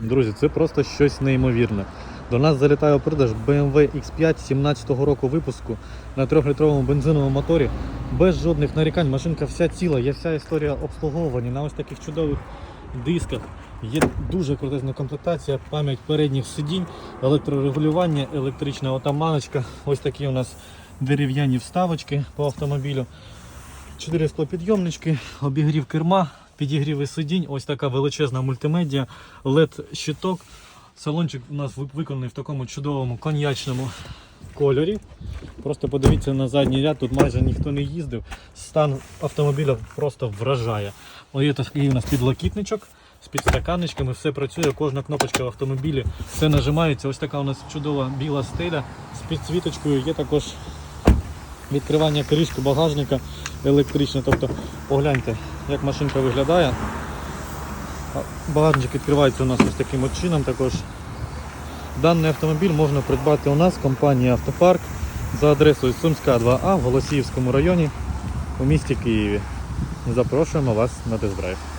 Друзі, це просто щось неймовірне. До нас залітає у продаж BMW X5 17-го року випуску на 3-літровому бензиновому моторі. Без жодних нарікань. Машинка вся ціла, є вся історія обслуговування на ось таких чудових дисках. Є дуже крутезна комплектація, пам'ять передніх сидінь, електрорегулювання, електрична отаманочка. Ось такі у нас дерев'яні вставочки по автомобілю. Чотири склопідйомнички, обігрів керма, підігріви сидінь, ось така величезна мультимедіа, LED-щиток. Салончик у нас виконаний в такому чудовому коньячному кольорі. Просто подивіться на задній ряд, тут майже ніхто не їздив. Стан автомобіля просто вражає. Ось є такий у нас підлокітничок з підстаканничками, все працює, кожна кнопочка в автомобілі, все нажимається. Ось така у нас чудова біла стеля з підсвіточкою. Є також відкривання кришки багажника електричне. Тобто погляньте, як машинка виглядає. Багажничок відкривається у нас ось таким от чином також. Даний автомобіль можна придбати у нас в компанії Автопарк за адресою Сумська 2А в Голосіївському районі у місті Києві. Запрошуємо вас на тест-драйв.